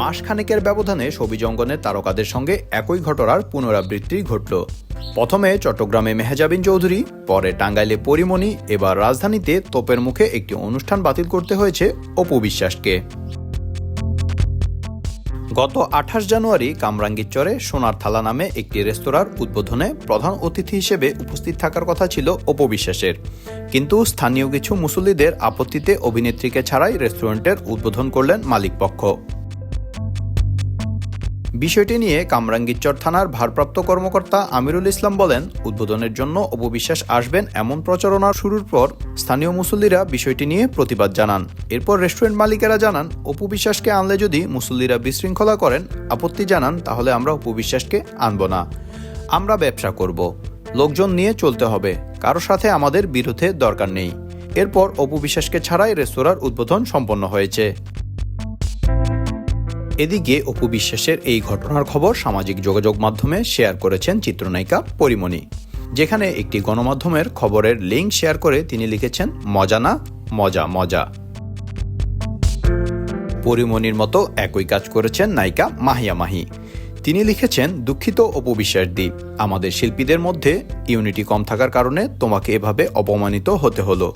মাসখানেকের ব্যবধানে ছবিজঙ্গনের তারকাদের সঙ্গে একই ঘটনার পুনরাবৃত্তি ঘটল। প্রথমে চট্টগ্রামে মেহজাবিন চৌধুরী, পরে টাঙ্গাইলে পরিমণি, এবার রাজধানীতে তোপের মুখে একটি অনুষ্ঠান বাতিল করতে হয়েছে অপু বিশ্বাসকে। গত আঠাশ জানুয়ারি কামরাঙ্গীরচরে সোনার থালা নামে একটি রেস্তোরাঁর উদ্বোধনে প্রধান অতিথি হিসেবে উপস্থিত থাকার কথা ছিল অপবিশ্বাসের কিন্তু স্থানীয় কিছু মুসল্লিদের আপত্তিতে অভিনেত্রীকে ছাড়াই রেস্টুরেন্টের উদ্বোধন করলেন মালিকপক্ষ। বিষয়টি নিয়ে কামরাঙ্গীরচর থানার ভারপ্রাপ্ত কর্মকর্তা আমিরুল ইসলাম বলেন, উদ্বোধনের জন্য অপবিশ্বাস আসবেন এমন প্রচারণা শুরুর পর স্থানীয় মুসল্লিরা বিষয়টি নিয়ে প্রতিবাদ জানান। এরপর রেস্টুরেন্ট মালিকেরা জানান, অপবিশ্বাসকে আনলে যদি মুসল্লিরা বিশৃঙ্খলা করেন, আপত্তি জানান, তাহলে আমরা অপবিশ্বাসকে আনব না। আমরা ব্যবসা করব। লোকজন নিয়ে চলতে হবে। কারও সাথে আমাদের বিরুদ্ধে দরকার নেই। এরপর অপবিশ্বাসকে ছাড়াই রেস্তোরাঁর উদ্বোধন সম্পন্ন হয়েছে। এদিকে অপু বিশ্বাসের এই ঘটনার খবর সামাজিক যোগাযোগ মাধ্যমে শেয়ার করেছেন চিত্রনায়িকা পরিমণি, যেখানে একটি গণমাধ্যমের খবরের লিঙ্ক শেয়ার করে তিনি লিখেছেন, মজা না, মজা মজা। পরিমণির মতো একই কাজ করেছেন নায়িকা মাহিয়া মাহি। তিনি লিখেছেন, দুঃখিত অপবিশ্বাস দ্বীপ আমাদের শিল্পীদের মধ্যে ইউনিটি কম থাকার কারণে তোমাকে এভাবে অপমানিত হতে হলো।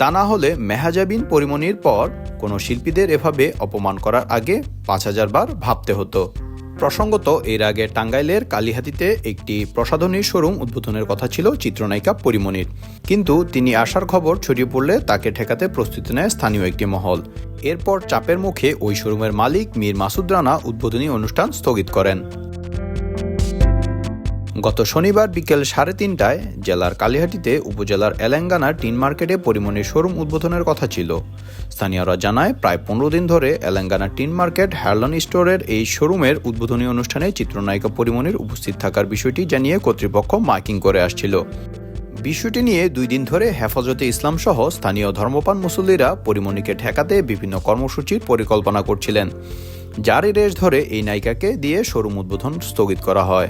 তা না হলে মেহাজাবিন পরিমণির পর কোনো শিল্পীদের এভাবে অপমান করার আগে পাঁচ হাজার বার ভাবতে হতো। প্রসঙ্গত, এর আগে টাঙ্গাইলের কালীহাতিতে একটি প্রসাধনী শোরুম উদ্বোধনের কথা ছিল চিত্রনায়িকা পরিমণির। কিন্তু তিনি আসার খবর ছড়িয়ে পড়লে তাকে ঠেকাতে প্রস্তুতি নেয় স্থানীয় একটি মহল। এরপর চাপের মুখে ওই শোরুমের মালিক মীর মাসুদ রানা উদ্বোধনী অনুষ্ঠান স্থগিত করেন। গত শনিবার বিকেল সাড়ে তিনটায় জেলার কালিহাটিতে উপজেলার এলেঙ্গানার টিন মার্কেটে পরিমণির শোরুম উদ্বোধনের কথা ছিল। স্থানীয়রা জানায়, প্রায় পনেরো দিন ধরে এলেঙ্গানার টিন মার্কেট, হ্যারলন স্টোরের এই শোরুমের উদ্বোধনী অনুষ্ঠানে চিত্রনায়িকা পরিমণির উপস্থিত থাকার বিষয়টি জানিয়ে কর্তৃপক্ষ মার্কিং করে আসছিল। বিষয়টি নিয়ে দুই দিন ধরে হেফাজতে ইসলাম সহ স্থানীয় ধর্মপান মুসল্লিরা পরিমণিকে ঠেকাতে বিভিন্ন কর্মসূচির পরিকল্পনা করছিলেন। যারই রেশ ধরে এই নায়িকাকে দিয়ে শোরুম উদ্বোধন স্থগিত করা হয়।